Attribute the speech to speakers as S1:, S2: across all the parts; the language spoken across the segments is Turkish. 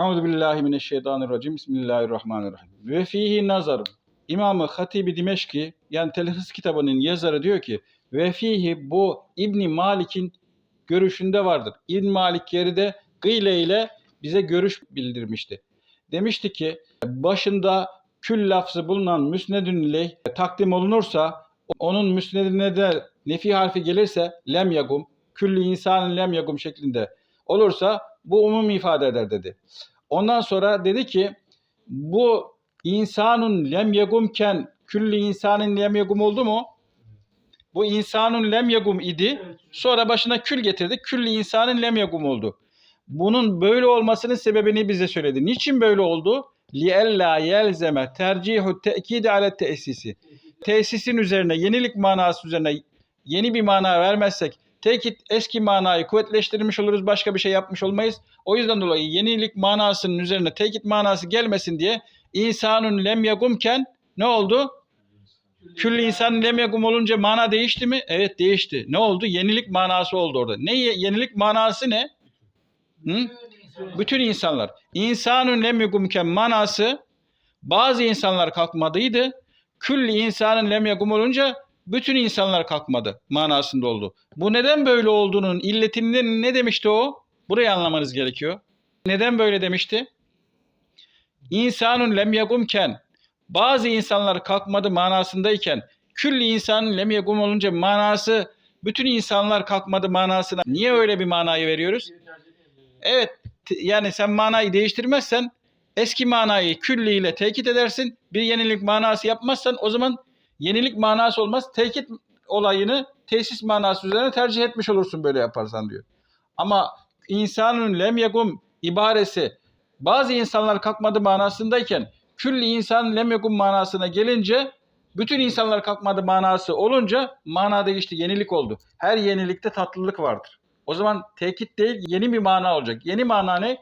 S1: Euzu billahi mineşşeytanirracim. Bismillahirrahmanirrahim. Ve fihi nazar. İmamı Hatibi Dimeşki yani Telhis kitabının yazarı diyor ki ve fihi bu İbni Malik'in görüşünde vardır. İbn Malik geride gıyle ile bize görüş bildirmişti. Demişti ki başında kül lafzı bulunan müsnedün ileyh takdim olunursa onun müsnedine de nefi harfi gelirse lem yagum külli insanın lem yagum şeklinde olursa bu umum ifade eder dedi. Ondan sonra dedi ki bu insanun lem yegumken külli insanın lem yegum oldu mu? Bu insanun lem yegum idi. Sonra başına kül getirdi. Külli insanın lem yegum oldu. Bunun böyle olmasının sebebini bize söyledi. Niçin böyle oldu? Li liella yelzeme tercihu te'kidi ale tesisi. Tesisin üzerine, yenilik manası üzerine yeni bir mana vermezsek tekit eski manayı kuvvetleştirmiş oluruz. Başka bir şey yapmış olmayız. O yüzden dolayı yenilik manasının üzerine tekit manası gelmesin diye insanun lem yagumken ne oldu? Külli insan lem yagum olunca mana değişti mi? Evet değişti. Ne oldu? Yenilik manası oldu orada. Ne ye- yenilik manası ne? Hı? Bütün insanlar. İnsanun lem yagumken manası bazı insanlar kalkmadıydı. Külli insanın lem yagum olunca bütün insanlar kalkmadı manasında oldu. Bu neden böyle olduğunun illetini ne demişti o? Burayı anlamanız gerekiyor. Neden böyle demişti? İnsanun lem yagumken bazı insanlar kalkmadı manasındayken külli insanın lem yagum olunca manası bütün insanlar kalkmadı manasına niye öyle bir manayı veriyoruz? Evet yani sen manayı değiştirmezsen eski manayı külli ile tekit edersin. Bir yenilik manası yapmazsan o zaman yenilik manası olmaz. Tekit olayını tesis manası üzerine tercih etmiş olursun böyle yaparsan diyor. Ama insanın lem yegum ibaresi bazı insanlar kalkmadı manasındayken külli insan lem yegum manasına gelince bütün insanlar kalkmadı manası olunca mana değişti, yenilik oldu. Her yenilikte tatlılık vardır. O zaman tekit değil, yeni bir mana olacak. Yeni mana ne?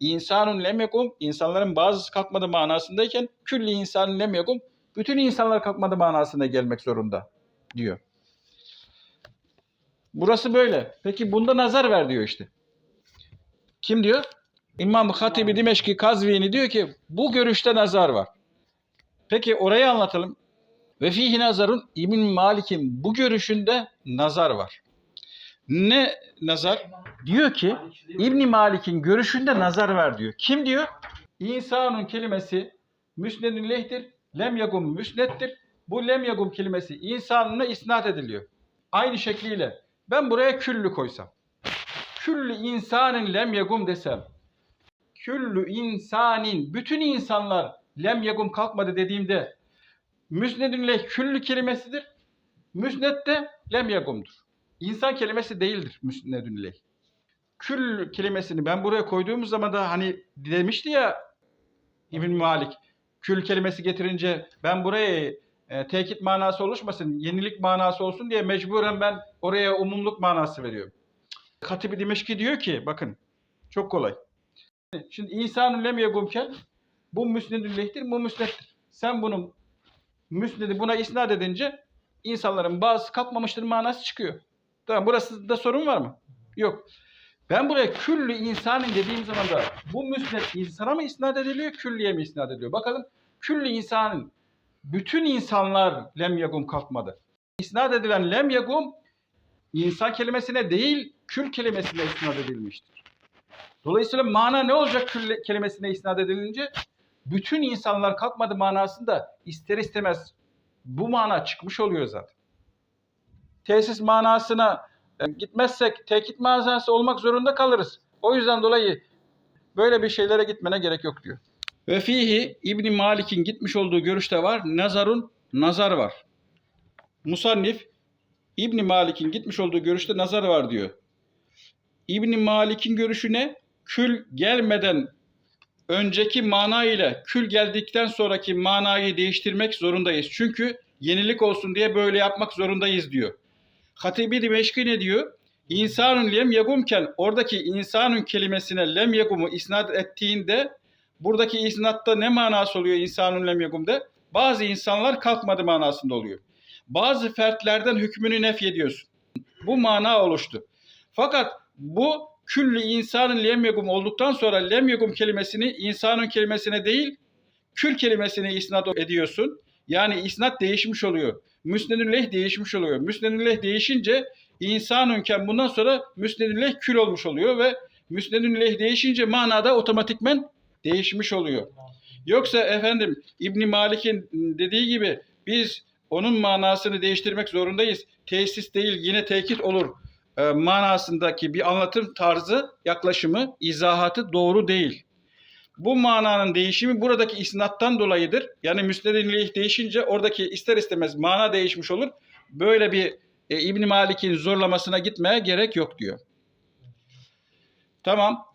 S1: İnsanun lem yegum, insanların bazısı kalkmadı manasındayken külli insanun lem yegum, bütün insanlar kalkmadı manasına gelmek zorunda diyor. Burası böyle. Peki bunda nazar ver diyor işte. Kim diyor? İmam Hatibi Dimeşki Kazvini diyor ki bu görüşte nazar var. Peki orayı anlatalım. Ve fihi nazarun İbn Malik'in bu görüşünde nazar var. Ne nazar? Diyor ki İbn Malik'in görüşünde nazar ver diyor. Kim diyor? İnsanın kelimesi müsnedün lehtir. Lem yagum müsnettir. Bu lem yagum kelimesi insanına isnat ediliyor. Aynı şekliyle ben buraya küllü koysam. Küllü insanın lem yagum desem. Küllü insanin bütün insanlar lem yagum kalkmadı dediğimde müsnedün leh küllü kelimesidir. Müsned de lem yagumdur. İnsan kelimesi değildir müsnedün leh. Kül kelimesini ben buraya koyduğumuz zaman da hani demişti ya İbn Malik kül kelimesi getirince ben buraya e, tekit manası oluşmasın, yenilik manası olsun diye mecburen ben oraya umumluk manası veriyorum. Katibi Dimeşki diyor ki bakın çok kolay. Şimdi insanın lem yegumken bu müsnedün lehtir, bu müsnettir. Sen bunun müsnedi buna isnat edince insanların bazı kalkmamıştır manası çıkıyor. Tamam burası da sorun var mı? Yok. Ben buraya küllü insanın dediğim zaman da bu müsned insana mı isnat ediliyor, küllüye mi isnat ediliyor? Bakalım küllü insanın bütün insanlar lem yagum kalkmadı. İsnat edilen lem yagum insan kelimesine değil kül kelimesine isnat edilmiştir. Dolayısıyla mana ne olacak kül kelimesine isnat edilince? Bütün insanlar kalkmadı manasında ister istemez bu mana çıkmış oluyor zaten. Tesis manasına gitmezsek tekit manası olmak zorunda kalırız. O yüzden dolayı böyle bir şeylere gitmene gerek yok diyor. Ve fihi İbn Malik'in gitmiş olduğu görüşte var. Nazarun nazar var. Musannif İbn Malik'in gitmiş olduğu görüşte nazar var diyor. İbn Malik'in görüşü ne? Kül gelmeden önceki mana ile kül geldikten sonraki manayı değiştirmek zorundayız. Çünkü yenilik olsun diye böyle yapmak zorundayız diyor. Hatibi Dimeşki ne diyor? İnsanun lem yegumken oradaki insanun kelimesine lem yegumu isnat ettiğinde buradaki isnatta ne manası oluyor insanun lem yegumde? Bazı insanlar kalkmadı manasında oluyor. Bazı fertlerden hükmünü nef ediyorsun. Bu mana oluştu. Fakat bu küllü insanın lem yegum olduktan sonra lem yegum kelimesini insanın kelimesine değil kül kelimesine isnat ediyorsun. Yani isnat değişmiş oluyor. Müsnedün leh değişmiş oluyor. Müsnedün leh değişince insanünken bundan sonra müsnedün leh kül olmuş oluyor ve müsnedün leh değişince manada otomatikmen değişmiş oluyor. Yoksa efendim İbn Malik'in dediği gibi biz onun manasını değiştirmek zorundayız. Tesis değil yine tekit olur e, manasındaki bir anlatım tarzı, yaklaşımı, izahatı doğru değil. Bu mananın değişimi buradaki isnattan dolayıdır. Yani müsnedin ileyh değişince oradaki ister istemez mana değişmiş olur. Böyle bir e, İbn Malik'in zorlamasına gitmeye gerek yok diyor. Tamam.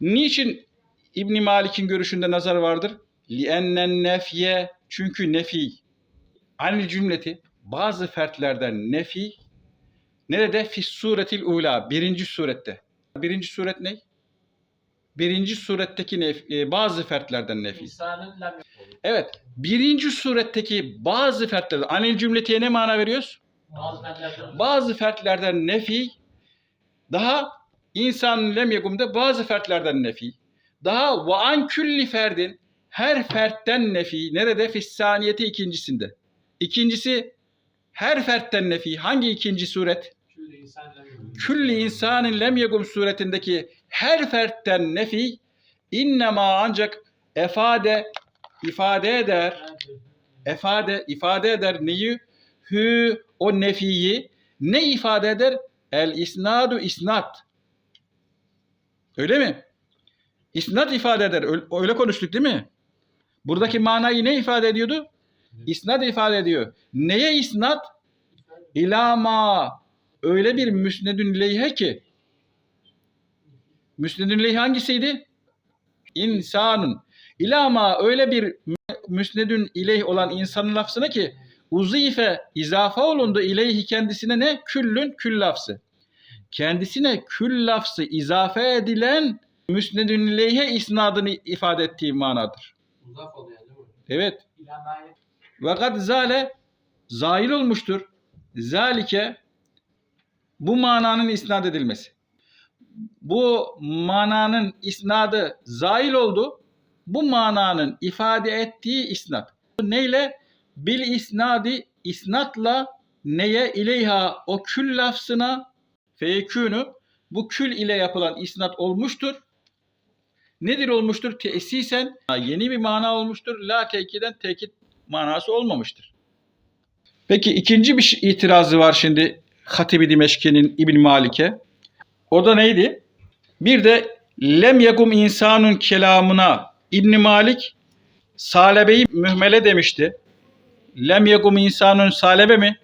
S1: Niçin İbn Malik'in görüşünde nazar vardır? Li'ennen nefye çünkü nefi anil cümleti bazı fertlerden nefi nerede? Fis suretil ula birinci surette. Birinci suret ne? Birinci suretteki nef, e, bazı fertlerden nefi.
S2: İnsanın lem
S1: Evet. Birinci suretteki bazı fertlerden anil cümletiye ne mana veriyoruz?
S2: bazı benlerden
S1: Bazı fertlerden nefi daha insan lem bazı fertlerden nefi. Daha ve an külli ferdin her fertten nefi. Nerede? Fissaniyeti ikincisinde. İkincisi her fertten nefi. Hangi ikinci suret?
S2: Külli insan lem
S1: yegum suretindeki her fertten nefi innema ancak efade ifade eder. efade ifade eder neyi? Hü o nefiyi ne ifade eder? El isnadu isnat. Öyle mi? İsnat ifade eder. Öyle konuştuk değil mi? Buradaki manayı ne ifade ediyordu? İsnat ifade ediyor. Neye isnat? İlama öyle bir müsnedün ileyhe ki müsnedün ileyhe hangisiydi? İnsanın. İlama öyle bir müsnedün ileyh olan insanın lafzına ki uzife izafe olundu ileyhi kendisine ne? Küllün kül lafzı. Kendisine kül lafzı izafe edilen müsnedün ileyhe isnadını ifade ettiği manadır.
S2: Uzak oluyor değil mi?
S1: Evet. Ve kad zale zail olmuştur. Zalike bu mananın isnat edilmesi. Bu mananın isnadı zail oldu. Bu mananın ifade ettiği isnat. Neyle? Bil isnadi isnatla neye ileyha o kül lafzına feykünü bu kül ile yapılan isnat olmuştur. Nedir olmuştur? Tesisen yeni bir mana olmuştur. La tekiden tekit manası olmamıştır. Peki ikinci bir itirazı var şimdi Hatibi Dimeşki'nin İbn Malik'e. O da neydi? Bir de lem yegum insanun kelamına İbn Malik salebeyi mühmele demişti. Lem yegum insanun salebe mi?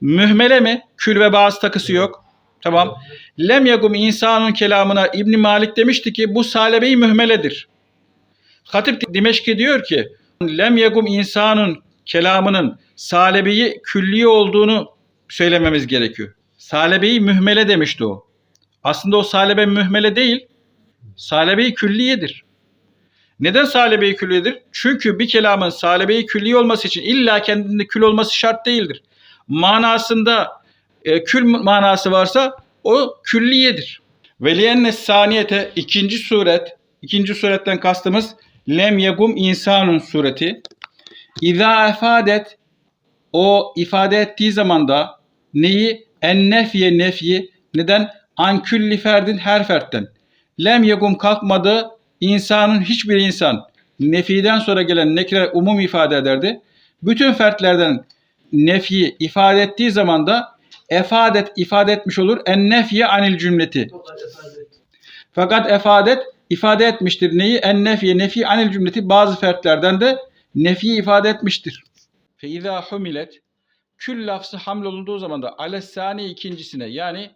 S1: Mühmele mi? Kül ve bazı takısı yok. Tamam. Lem yegum insanun kelamına İbn Malik demişti ki bu salebeyi mühmeledir. Hatip Dimeşki diyor ki lem yegum insanın kelamının salebeyi külliye olduğunu söylememiz gerekiyor. Salebeyi mühmele demişti o. Aslında o salebe mühmele değil, salebeyi külliyedir. Neden salebeyi külliyedir? Çünkü bir kelamın külliye olması için illa kendinde kül olması şart değildir. Manasında e, kül manası varsa o külliyedir. Veliyenne saniyete ikinci suret, ikinci suretten kastımız lem yegum insanun sureti. İza efadet o ifade ettiği zaman da neyi? En nefye nefyi. Neden? An külli ferdin her fertten. Lem yegum kalkmadı. insanın hiçbir insan. Nefiden sonra gelen nekre umum ifade ederdi. Bütün fertlerden nefi ifade ettiği zaman da efadet ifade etmiş olur. En nefye anil cümleti. Fakat efadet ifade etmiştir. Neyi? En nefi nefi anil cümleti bazı fertlerden de nefi ifade etmiştir. Fe humilet kül lafzı hamle olunduğu zaman da alessani ikincisine yani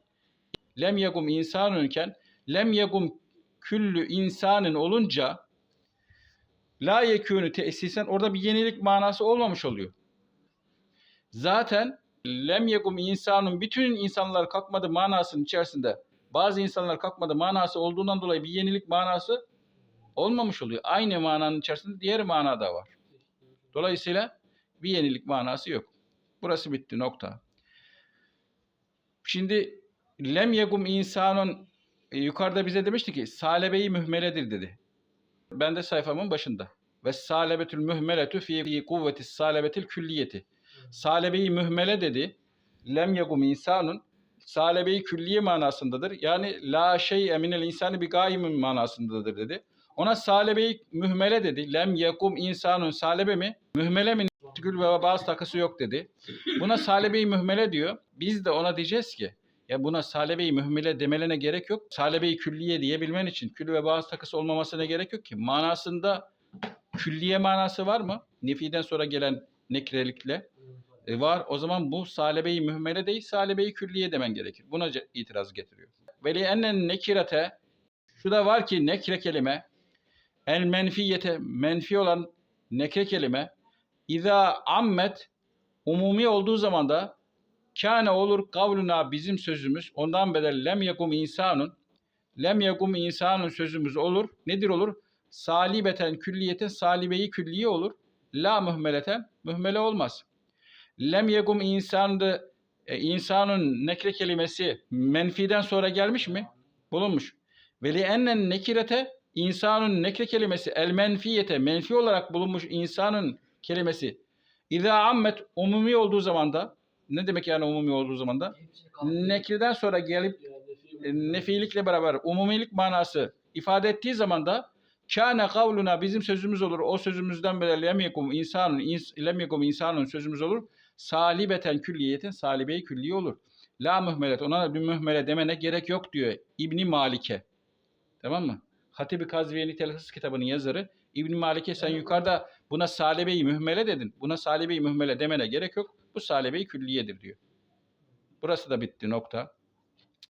S1: lem yegum insanınken lem yegum küllü insanın olunca la yekûnü tesisen orada bir yenilik manası olmamış oluyor. Zaten lem yegum insanın bütün insanlar kalkmadı manasının içerisinde bazı insanlar kalkmadı manası olduğundan dolayı bir yenilik manası olmamış oluyor. Aynı mananın içerisinde diğer mana da var. Dolayısıyla bir yenilik manası yok. Burası bitti nokta. Şimdi lem yegum insanın E, yukarıda bize demişti ki salebeyi mühmeledir dedi. Ben de sayfamın başında. Ve salebetül mühmeletü fi kuvveti salebetil külliyeti. Salebeyi mühmele dedi. Lem yegum insanun salebeyi külliye manasındadır. Yani la şey eminel insanı bir gaimin manasındadır dedi. Ona salebeyi mühmele dedi. Lem yekum insanun salebe mi? Mühmele mi? Gül ve bazı takısı yok dedi. Buna salebeyi mühmele diyor. Biz de ona diyeceğiz ki ya buna salebeyi mühmele demelerine gerek yok. Salebeyi külliye diyebilmen için külü ve bazı takısı olmamasına gerek yok ki. Manasında külliye manası var mı? Nefiden sonra gelen nekrelikle. E var. O zaman bu salebeyi mühmele değil, salebeyi külliye demen gerekir. Buna itiraz getiriyor. Veli ennen nekirete şu da var ki nekre kelime el menfiyete menfi olan nekre kelime İza ammet umumi olduğu zaman da kâne olur kavluna bizim sözümüz ondan bedel lem yekum insanun lem yekum insanun sözümüz olur. Nedir olur? Salibeten külliyeten salibeyi külliye olur. La mühmeleten mühmele olmaz. Lem yekum insandı e, insanın nekre kelimesi menfiden sonra gelmiş mi? Bulunmuş. Ve li ennen nekirete insanın nekre kelimesi el menfiyete menfi olarak bulunmuş insanın kelimesi İza ammet umumi olduğu zaman da ne demek yani umumi olduğu zaman da nekirden sonra gelip e, nefilikle beraber umumilik manası ifade ettiği zaman da kâne kavluna bizim sözümüz olur. O sözümüzden böyle lem yekum insanun ins, lem yekum insanun sözümüz olur. Salibeten külliyetin salibe-i külliye olur. La mühmelet ona bir mühmele demene gerek yok diyor İbni Malike. Tamam mı? Hatibi Kazviye'nin Telhis kitabının yazarı İbni Malike sen yukarıda buna salibe-i mühmele dedin. Buna salibe-i mühmele demene gerek yok. Bu salibe-i külliyedir diyor. Burası da bitti nokta.